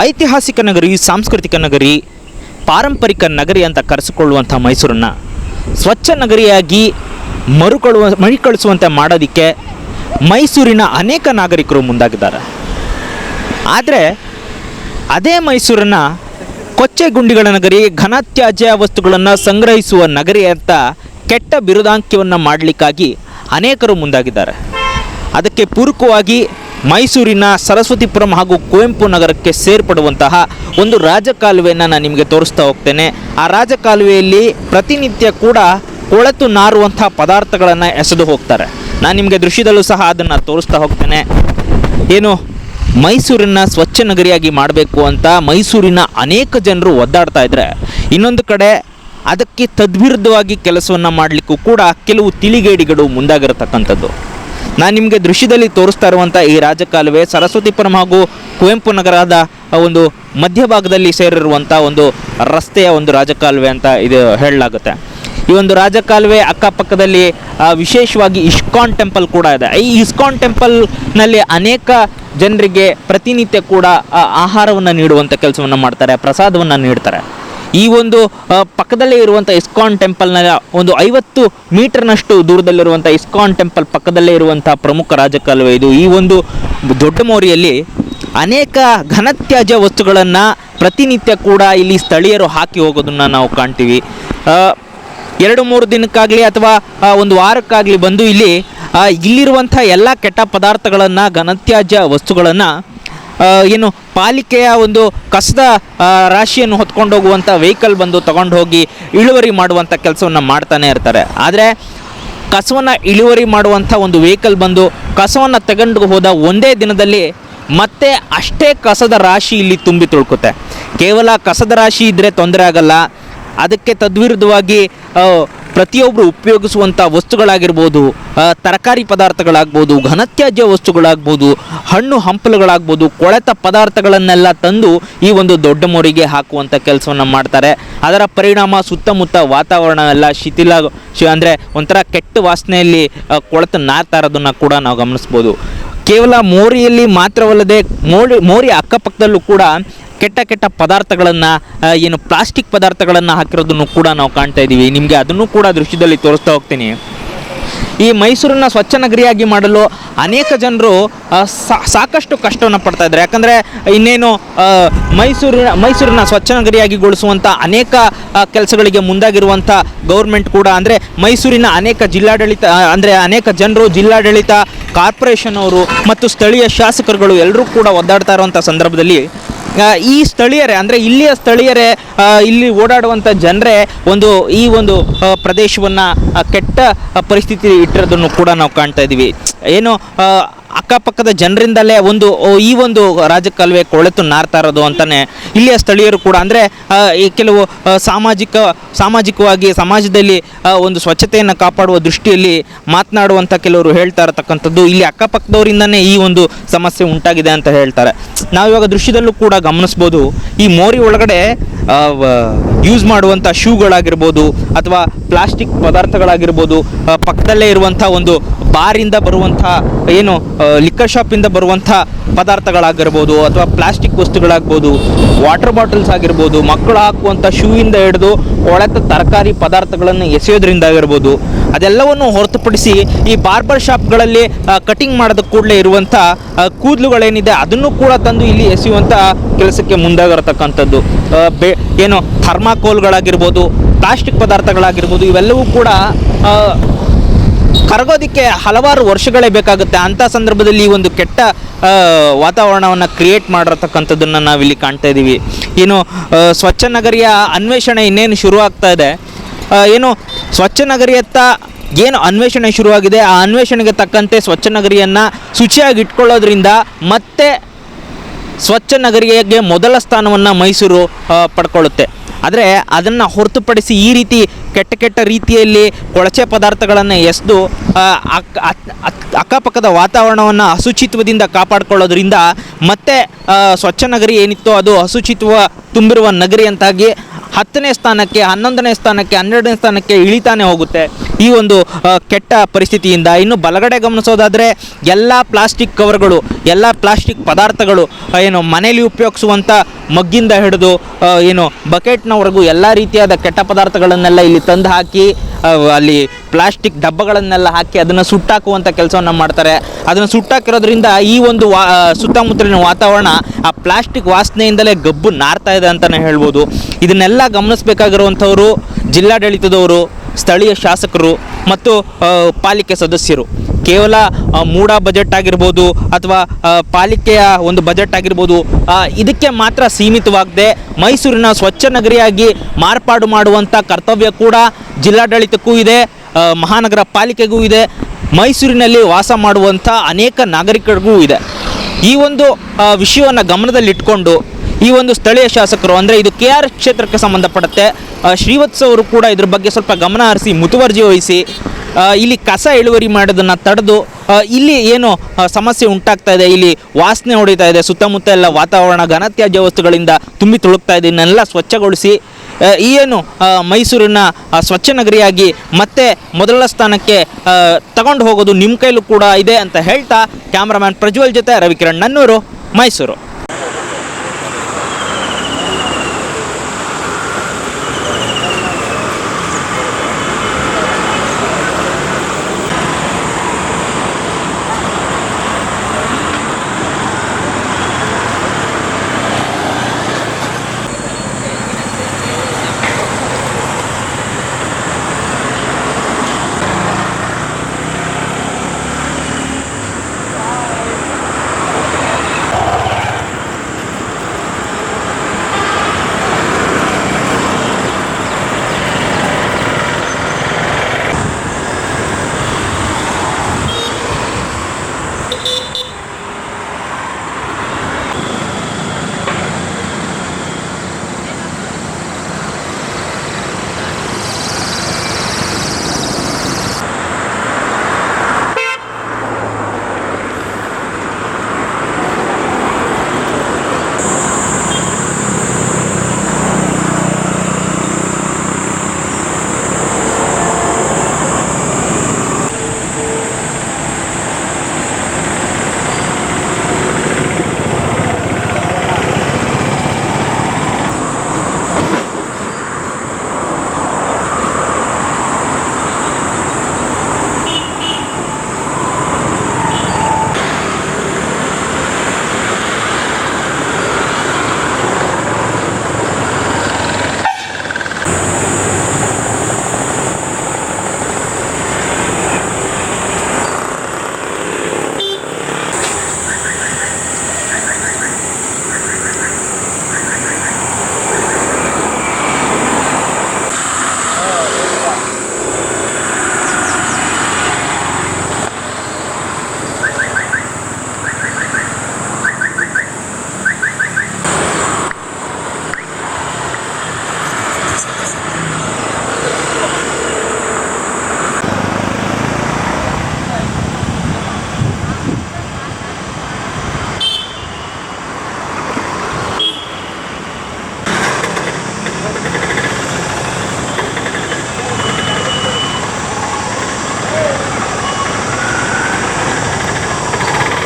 ಐತಿಹಾಸಿಕ ನಗರಿ, ಸಾಂಸ್ಕೃತಿಕ ನಗರಿ, ಪಾರಂಪರಿಕ ನಗರಿ ಅಂತ ಕರೆಸಿಕೊಳ್ಳುವಂಥ ಮೈಸೂರನ್ನು. ಸ್ವಚ್ಛ ನಗರಿಯಾಗಿ ಮರುಕಳುವ ಮರುಕಳಿಸುವಂತೆ ಮಾಡೋದಕ್ಕೆ ಮೈಸೂರಿನ ಅನೇಕ ನಾಗರಿಕರು ಮುಂದಾಗಿದ್ದಾರೆ. ಆದರೆ ಅದೇ ಮೈಸೂರನ್ನು ಕೊಚ್ಚೆ ಗುಂಡಿಗಳ ನಗರಿ, ಘನತ್ಯಾಜ್ಯ ವಸ್ತುಗಳನ್ನು ಸಂಗ್ರಹಿಸುವ ನಗರಿ ಅಂತ ಕೆಟ್ಟ ಬಿರುದಾಂಕ್ಯವನ್ನು ಮಾಡಲಿಕ್ಕಾಗಿ ಅನೇಕರು ಮುಂದಾಗಿದ್ದಾರೆ. ಅದಕ್ಕೆ ಪೂರಕವಾಗಿ ಮೈಸೂರಿನ ಸರಸ್ವತಿಪುರಂ ಹಾಗೂ ಕುವೆಂಪು ನಗರಕ್ಕೆ ಸೇರ್ಪಡುವಂತಹ ಒಂದು ರಾಜಕಾಲುವೆಯನ್ನು ನಾನು ನಿಮಗೆ ತೋರಿಸ್ತಾ ಹೋಗ್ತೇನೆ. ಆ ರಾಜಕಾಲುವೆಯಲ್ಲಿ ಪ್ರತಿನಿತ್ಯ ಕೂಡ ಕೊಳೆತು ನಾರುವಂತಹ ಪದಾರ್ಥಗಳನ್ನು ಎಸೆದು ಹೋಗ್ತಾರೆ. ನಾನು ನಿಮಗೆ ದೃಶ್ಯದಲ್ಲೂ ಸಹ ಅದನ್ನು ತೋರಿಸ್ತಾ ಹೋಗ್ತೇನೆ. ಏನು ಮೈಸೂರಿನ ಸ್ವಚ್ಛ ನಗರಿಯಾಗಿ ಮಾಡಬೇಕು ಅಂತ ಮೈಸೂರಿನ ಅನೇಕ ಜನರು ಒದ್ದಾಡ್ತಾ ಇದ್ದಾರೆ ಇನ್ನೊಂದು ಕಡೆ ಅದಕ್ಕೆ ತದ್ವಿರುದ್ಧವಾಗಿ ಕೆಲಸವನ್ನು ಮಾಡಲಿಕ್ಕೂ ಕೂಡ ಕೆಲವು ತಿಳಿಗೇಡಿಗಳು ಮುಂದಾಗಿರತಕ್ಕಂಥದ್ದು. ನಾನು ನಿಮಗೆ ದೃಶ್ಯದಲ್ಲಿ ತೋರಿಸ್ತಾ ಇರುವಂಥ ಈ ರಾಜಕಾಲುವೆ ಸರಸ್ವತಿಪುರಂ ಹಾಗೂ ಕುವೆಂಪು ನಗರದ ಒಂದು ಮಧ್ಯಭಾಗದಲ್ಲಿ ಸೇರಿರುವಂಥ ಒಂದು ರಸ್ತೆಯ ಒಂದು ರಾಜಕಾಲುವೆ ಅಂತ ಇದು ಹೇಳಲಾಗುತ್ತೆ. ಈ ಒಂದು ರಾಜಕಾಲುವೆ ಅಕ್ಕಪಕ್ಕದಲ್ಲಿ ವಿಶೇಷವಾಗಿ ಇಸ್ಕಾನ್ ಟೆಂಪಲ್ ಕೂಡ ಇದೆ. ಈ ಇಸ್ಕಾನ್ ಟೆಂಪಲ್ನಲ್ಲಿ ಅನೇಕ ಜನರಿಗೆ ಪ್ರತಿನಿತ್ಯ ಕೂಡ ಆಹಾರವನ್ನು ನೀಡುವಂಥ ಕೆಲಸವನ್ನು ಮಾಡ್ತಾರೆ, ಪ್ರಸಾದವನ್ನು ನೀಡ್ತಾರೆ. ಈ ಒಂದು ಪಕ್ಕದಲ್ಲೇ ಇರುವಂಥ ಇಸ್ಕಾನ್ ಟೆಂಪಲ್ನ ಒಂದು ಐವತ್ತು ಮೀಟರ್ನಷ್ಟು ದೂರದಲ್ಲಿರುವಂಥ ಇಸ್ಕಾನ್ ಟೆಂಪಲ್ ಪಕ್ಕದಲ್ಲೇ ಇರುವಂಥ ಪ್ರಮುಖ ರಾಜಕಾಲುವೆ ಇದು. ಈ ಒಂದು ದೊಡ್ಡ ಮೋರಿಯಲ್ಲಿ ಅನೇಕ ಘನತ್ಯಾಜ್ಯ ವಸ್ತುಗಳನ್ನು ಪ್ರತಿನಿತ್ಯ ಕೂಡ ಇಲ್ಲಿ ಸ್ಥಳೀಯರು ಹಾಕಿ ಹೋಗೋದನ್ನು ನಾವು ಕಾಣ್ತೀವಿ. ಎರಡು ಮೂರು ದಿನಕ್ಕಾಗಲಿ ಅಥವಾ ಒಂದು ವಾರಕ್ಕಾಗಲಿ ಬಂದು ಇಲ್ಲಿ ಇಲ್ಲಿರುವಂಥ ಎಲ್ಲ ಕೆಟ್ಟ ಪದಾರ್ಥಗಳನ್ನು, ಘನತ್ಯಾಜ್ಯ ವಸ್ತುಗಳನ್ನು ಏನು ಪಾಲಿಕೆಯ ಒಂದು ಕಸದ ರಾಶಿಯನ್ನು ಹೊತ್ಕೊಂಡು ಹೋಗುವಂಥ ವೆಹಿಕಲ್ ಬಂದು ತಗೊಂಡು ಹೋಗಿ ಇಳುವರಿ ಮಾಡುವಂಥ ಕೆಲಸವನ್ನು ಮಾಡ್ತಾನೆ ಇರ್ತಾರೆ. ಆದರೆ ಕಸವನ್ನು ಇಳುವರಿ ಮಾಡುವಂಥ ಒಂದು ವೆಹಿಕಲ್ ಬಂದು ಕಸವನ್ನು ತಗೊಂಡು ಹೋದ ಒಂದೇ ದಿನದಲ್ಲಿ ಮತ್ತೆ ಅಷ್ಟೇ ಕಸದ ರಾಶಿ ಇಲ್ಲಿ ತುಂಬಿ ತುಳ್ಕುತ್ತೆ. ಕೇವಲ ಕಸದ ರಾಶಿ ಇದ್ದರೆ ತೊಂದರೆ ಆಗಲ್ಲ. ಅದಕ್ಕೆ ತದ್ವಿರುದ್ಧವಾಗಿ ಪ್ರತಿಯೊಬ್ಬರು ಉಪಯೋಗಿಸುವಂಥ ವಸ್ತುಗಳಾಗಿರ್ಬೋದು ತರಕಾರಿ ಪದಾರ್ಥಗಳಾಗ್ಬೋದು, ಘನತ್ಯಾಜ್ಯ ವಸ್ತುಗಳಾಗ್ಬೋದು, ಹಣ್ಣು ಹಂಪಲುಗಳಾಗ್ಬೋದು, ಕೊಳೆತ ಪದಾರ್ಥಗಳನ್ನೆಲ್ಲ ತಂದು ಈ ಒಂದು ದೊಡ್ಡ ಮೋರಿಗೆ ಹಾಕುವಂಥ ಕೆಲಸವನ್ನು ಮಾಡ್ತಾರೆ. ಅದರ ಪರಿಣಾಮ ಸುತ್ತಮುತ್ತ ವಾತಾವರಣ ಎಲ್ಲ ಶಿಥಿಲ ಅಂದರೆ ಒಂಥರ ಕೆಟ್ಟ ವಾಸನೆಯಲ್ಲಿ ಕೊಳೆತು ನಾರ್ತಾ ಇರೋದನ್ನು ಕೂಡ ನಾವು ಗಮನಿಸ್ಬೋದು. ಕೇವಲ ಮೋರಿಯಲ್ಲಿ ಮಾತ್ರವಲ್ಲದೆ ಮೋರಿ ಮೋರಿ ಅಕ್ಕಪಕ್ಕದಲ್ಲೂ ಕೂಡ ಕೆಟ್ಟ ಕೆಟ್ಟ ಪದಾರ್ಥಗಳನ್ನು ಏನು ಪ್ಲಾಸ್ಟಿಕ್ ಪದಾರ್ಥಗಳನ್ನು ಹಾಕಿರೋದನ್ನು ಕೂಡ ನಾವು ಕಾಣ್ತಾ ಇದ್ದೀವಿ ನಿಮಗೆ ಅದನ್ನು ಕೂಡ ದೃಶ್ಯದಲ್ಲಿ ತೋರಿಸ್ತಾ ಹೋಗ್ತೀನಿ. ಈ ಮೈಸೂರನ್ನ ಸ್ವಚ್ಛ ನಗರಿಯಾಗಿ ಮಾಡಲು ಅನೇಕ ಜನರು ಸಾಕಷ್ಟು ಕಷ್ಟವನ್ನು ಪಡ್ತಾ ಇದ್ದಾರೆ. ಯಾಕಂದರೆ ಇನ್ನೇನು ಮೈಸೂರು ಮೈಸೂರಿನ, ಮೈಸೂರನ್ನ ಸ್ವಚ್ಛ ನಗರಿಯಾಗಿಗೊಳಿಸುವಂಥ ಅನೇಕ ಕೆಲಸಗಳಿಗೆ ಮುಂದಾಗಿರುವಂಥ ಗೌರ್ಮೆಂಟ್ ಕೂಡ, ಅಂದರೆ ಮೈಸೂರಿನ ಅನೇಕ ಜಿಲ್ಲಾಡಳಿತ ಅಂದರೆ ಅನೇಕ ಜನರು, ಜಿಲ್ಲಾಡಳಿತ, ಕಾರ್ಪೊರೇಷನ್ ಅವರು ಮತ್ತು ಸ್ಥಳೀಯ ಶಾಸಕರುಗಳು ಎಲ್ಲರೂ ಕೂಡ ಒದ್ದಾಡ್ತಾ ಇರುವಂಥ ಸಂದರ್ಭದಲ್ಲಿ ಈ ಸ್ಥಳೀಯರೇ, ಅಂದರೆ ಇಲ್ಲಿಯ ಸ್ಥಳೀಯರೇ ಇಲ್ಲಿ ಓಡಾಡುವಂಥ ಜನರೇ ಒಂದು, ಈ ಒಂದು ಪ್ರದೇಶವನ್ನು ಕೆಟ್ಟ ಪರಿಸ್ಥಿತಿ ಇಟ್ಟಿರೋದನ್ನು ಕೂಡ ನಾವು ಕಾಣ್ತಾ ಇದ್ದೀವಿ ಏನು ಅಕ್ಕಪಕ್ಕದ ಜನರಿಂದಲೇ ಒಂದು ಈ ಒಂದು ರಾಜಕಾಲುವೆ ಕೊಳೆತು ನಾರ್ತಾ ಇರೋದು ಅಂತಲೇ ಇಲ್ಲಿಯ ಸ್ಥಳೀಯರು ಕೂಡ, ಅಂದರೆ ಈ ಕೆಲವು ಸಾಮಾಜಿಕ, ಸಾಮಾಜಿಕವಾಗಿ ಸಮಾಜದಲ್ಲಿ ಒಂದು ಸ್ವಚ್ಛತೆಯನ್ನು ಕಾಪಾಡುವ ದೃಷ್ಟಿಯಲ್ಲಿ ಮಾತನಾಡುವಂಥ ಕೆಲವರು ಹೇಳ್ತಾ ಇರತಕ್ಕಂಥದ್ದು ಇಲ್ಲಿ ಅಕ್ಕಪಕ್ಕದವರಿಂದನೇ ಈ ಒಂದು ಸಮಸ್ಯೆ ಉಂಟಾಗಿದೆ ಅಂತ ಹೇಳ್ತಾರೆ. ನಾವಿವಾಗ ದೃಶ್ಯದಲ್ಲೂ ಕೂಡ ಗಮನಿಸ್ಬೋದು. ಈ ಮೋರಿ ಒಳಗಡೆ ಯೂಸ್ ಮಾಡುವಂಥ ಶೂಗಳಾಗಿರ್ಬೋದು ಅಥವಾ ಪ್ಲಾಸ್ಟಿಕ್ ಪದಾರ್ಥಗಳಾಗಿರ್ಬೋದು ಪಕ್ಕದಲ್ಲೇ ಇರುವಂಥ ಒಂದು ಬಾರಿಂದ ಬರುವಂಥ ಏನು ಲಿಕ್ಕರ್ ಶಾಪಿಂದ ಬರುವಂಥ ಪದಾರ್ಥಗಳಾಗಿರ್ಬೋದು ಅಥವಾ ಪ್ಲಾಸ್ಟಿಕ್ ವಸ್ತುಗಳಾಗ್ಬೋದು, ವಾಟರ್ ಬಾಟಲ್ಸ್ ಆಗಿರ್ಬೋದು, ಮಕ್ಕಳು ಹಾಕುವಂಥ ಶೂವಿಂದ ಹಿಡಿದು ಒಳೆತ ತರಕಾರಿ ಪದಾರ್ಥಗಳನ್ನು ಎಸೆಯೋದ್ರಿಂದ ಆಗಿರ್ಬೋದು, ಅದೆಲ್ಲವನ್ನು ಹೊರತುಪಡಿಸಿ ಈ ಬಾರ್ಬರ್ ಶಾಪ್ಗಳಲ್ಲಿ ಕಟಿಂಗ್ ಮಾಡಿದ ಕೂಡಲೇ ಇರುವಂಥ ಕೂದಲುಗಳೇನಿದೆ ಅದನ್ನು ಕೂಡ ತಂದು ಇಲ್ಲಿ ಎಸೆಯುವಂಥ ಕೆಲಸಕ್ಕೆ ಮುಂದಾಗಿರತಕ್ಕಂಥದ್ದು. ಬೆ, ಏನು ಥರ್ಮಾಕೋಲ್ಗಳಾಗಿರ್ಬೋದು, ಪ್ಲಾಸ್ಟಿಕ್ ಪದಾರ್ಥಗಳಾಗಿರ್ಬೋದು, ಇವೆಲ್ಲವೂ ಕೂಡ ಕರಗೋದಕ್ಕೆ ಹಲವಾರು ವರ್ಷಗಳೇ ಬೇಕಾಗುತ್ತೆ. ಅಂಥ ಸಂದರ್ಭದಲ್ಲಿ ಈ ಒಂದು ಕೆಟ್ಟ ವಾತಾವರಣವನ್ನು ಕ್ರಿಯೇಟ್ ಮಾಡಿರತಕ್ಕಂಥದ್ದನ್ನು ನಾವಿಲ್ಲಿ ಕಾಣ್ತಾ ಇದ್ದೀವಿ. ಏನು ಸ್ವಚ್ಛ ನಗರಿಯ ಅನ್ವೇಷಣೆ ಇನ್ನೇನು ಶುರು ಆಗ್ತಾ ಇದೆ. ಏನು, ಸ್ವಚ್ಛ ನಗರಿಯತ್ತ ಏನು ಅನ್ವೇಷಣೆ ಶುರುವಾಗಿದೆ? ಆ ಅನ್ವೇಷಣೆಗೆ ತಕ್ಕಂತೆ ಸ್ವಚ್ಛ ನಗರಿಯನ್ನು ಶುಚಿಯಾಗಿ ಇಟ್ಕೊಳ್ಳೋದ್ರಿಂದ ಮತ್ತೆ ಸ್ವಚ್ಛ ನಗರಿಗೆ ಮೊದಲ ಸ್ಥಾನವನ್ನು ಮೈಸೂರು ಪಡ್ಕೊಳ್ಳುತ್ತೆ. ಆದರೆ ಅದನ್ನು ಹೊರತುಪಡಿಸಿ ಈ ರೀತಿ ಕೆಟ್ಟ ಕೆಟ್ಟ ರೀತಿಯಲ್ಲಿ ಕೊಳಚೆ ಪದಾರ್ಥಗಳನ್ನು ಎಸೆದು ಅಕ್ಕಪಕ್ಕದ ವಾತಾವರಣವನ್ನು ಅಸುಚಿತ್ವದಿಂದ ಕಾಪಾಡಿಕೊಳ್ಳೋದ್ರಿಂದ ಮತ್ತೆ ಸ್ವಚ್ಛ ನಗರಿ ಏನಿತ್ತೋ ಅದು ಅಸುಚಿತ್ವ ತುಂಬಿರುವ ನಗರಿ ಅಂತಾಗಿ ಹತ್ತನೇ ಸ್ಥಾನಕ್ಕೆ, ಹನ್ನೊಂದನೇ ಸ್ಥಾನಕ್ಕೆ, ಹನ್ನೆರಡನೇ ಸ್ಥಾನಕ್ಕೆ ಇಳಿತಾನೆ ಹೋಗುತ್ತೆ ಈ ಒಂದು ಕೆಟ್ಟ ಪರಿಸ್ಥಿತಿಯಿಂದ. ಇನ್ನು ಬಲಗಡೆ ಗಮನಿಸೋದಾದರೆ ಎಲ್ಲ ಪ್ಲಾಸ್ಟಿಕ್ ಕವರ್ಗಳು, ಎಲ್ಲ ಪ್ಲಾಸ್ಟಿಕ್ ಪದಾರ್ಥಗಳು ಏನು ಮನೆಯಲ್ಲಿ ಉಪಯೋಗಿಸುವಂಥ ಮಗ್ಗಿಂದ ಹಿಡಿದು ಏನು ಬಕೆಟ್ನವರೆಗೂ ಎಲ್ಲ ರೀತಿಯಾದ ಕೆಟ್ಟ ಪದಾರ್ಥಗಳನ್ನೆಲ್ಲ ಇಲ್ಲಿ ತಂದು ಹಾಕಿ ಅಲ್ಲಿ ಪ್ಲಾಸ್ಟಿಕ್ ಡಬ್ಬಗಳನ್ನೆಲ್ಲ ಹಾಕಿ ಅದನ್ನು ಸುಟ್ಟಾಕುವಂಥ ಕೆಲಸವನ್ನು ಮಾಡ್ತಾರೆ. ಅದನ್ನು ಸುಟ್ಟಾಕಿರೋದ್ರಿಂದ ಈ ಒಂದು ವಾ ಸುತ್ತಮುತ್ತಲಿನ ವಾತಾವರಣ ಆ ಪ್ಲಾಸ್ಟಿಕ್ ವಾಸನೆಯಿಂದಲೇ ಗಬ್ಬು ನಾರ್ತಾ ಇದೆ ಅಂತಲೇ ಹೇಳ್ಬೋದು. ಇದನ್ನೆಲ್ಲ ಗಮನಿಸಬೇಕಾಗಿರುವಂಥವರು ಜಿಲ್ಲಾಡಳಿತದವರು, ಸ್ಥಳೀಯ ಶಾಸಕರು ಮತ್ತು ಪಾಲಿಕೆ ಸದಸ್ಯರು. ಕೇವಲ ಮೂಡ ಬಜೆಟ್ ಆಗಿರ್ಬೋದು ಅಥವಾ ಪಾಲಿಕೆಯ ಒಂದು ಬಜೆಟ್ ಆಗಿರ್ಬೋದು ಇದಕ್ಕೆ ಮಾತ್ರ ಸೀಮಿತವಾಗದೆ ಮೈಸೂರಿನ ಸ್ವಚ್ಛ ನಗರಿಯಾಗಿ ಮಾರ್ಪಾಡು ಮಾಡುವಂಥ ಕರ್ತವ್ಯ ಕೂಡ ಜಿಲ್ಲಾಡಳಿತಕ್ಕೂ ಇದೆ ಮಹಾನಗರ ಪಾಲಿಕೆಗೂ ಇದೆ, ಮೈಸೂರಿನಲ್ಲಿ ವಾಸ ಮಾಡುವಂಥ ಅನೇಕ ನಾಗರಿಕರಿಗೂ ಇದೆ. ಈ ಒಂದು ವಿಷಯವನ್ನು ಗಮನದಲ್ಲಿಟ್ಕೊಂಡು ಈ ಒಂದು ಸ್ಥಳೀಯ ಶಾಸಕರು, ಅಂದರೆ ಇದು ಕೆ ಆರ್ ಕ್ಷೇತ್ರಕ್ಕೆ ಸಂಬಂಧಪಡುತ್ತೆ ಶ್ರೀವತ್ಸವರು ಕೂಡ ಇದ್ರ ಬಗ್ಗೆ ಸ್ವಲ್ಪ ಗಮನ ಹರಿಸಿ ಮುತುವರ್ಜಿ ವಹಿಸಿ ಇಲ್ಲಿ ಕಸ ಇಳುವರಿ ಮಾಡೋದನ್ನು ತಡೆದು ಇಲ್ಲಿ ಏನು ಸಮಸ್ಯೆ ಉಂಟಾಗ್ತಾ ಇದೆ, ಇಲ್ಲಿ ವಾಸನೆ ಹೊಡಿತಾ ಇದೆ, ಸುತ್ತಮುತ್ತ ಎಲ್ಲ ವಾತಾವರಣ ಘನತ್ಯಾಜ್ಯ ವಸ್ತುಗಳಿಂದ ತುಂಬಿ ತುಳುಕ್ತಾ ಇದೆ, ಇದನ್ನೆಲ್ಲ ಸ್ವಚ್ಛಗೊಳಿಸಿ ಈ ಏನು ಮೈಸೂರಿನ ಸ್ವಚ್ಛ ನಗರಿಯಾಗಿ ಮತ್ತೆ ಮೊದಲ ಸ್ಥಾನಕ್ಕೆ ತಗೊಂಡು ಹೋಗೋದು ನಿಮ್ಮ ಕೈಲೂ ಕೂಡ ಇದೆ ಅಂತ ಹೇಳ್ತಾ ಕ್ಯಾಮ್ರಾಮ್ಯಾನ್ ಪ್ರಜ್ವಲ್ ಜೊತೆ ರವಿಕಿರಣ್ ನನ್ನೂರು, ಮೈಸೂರು.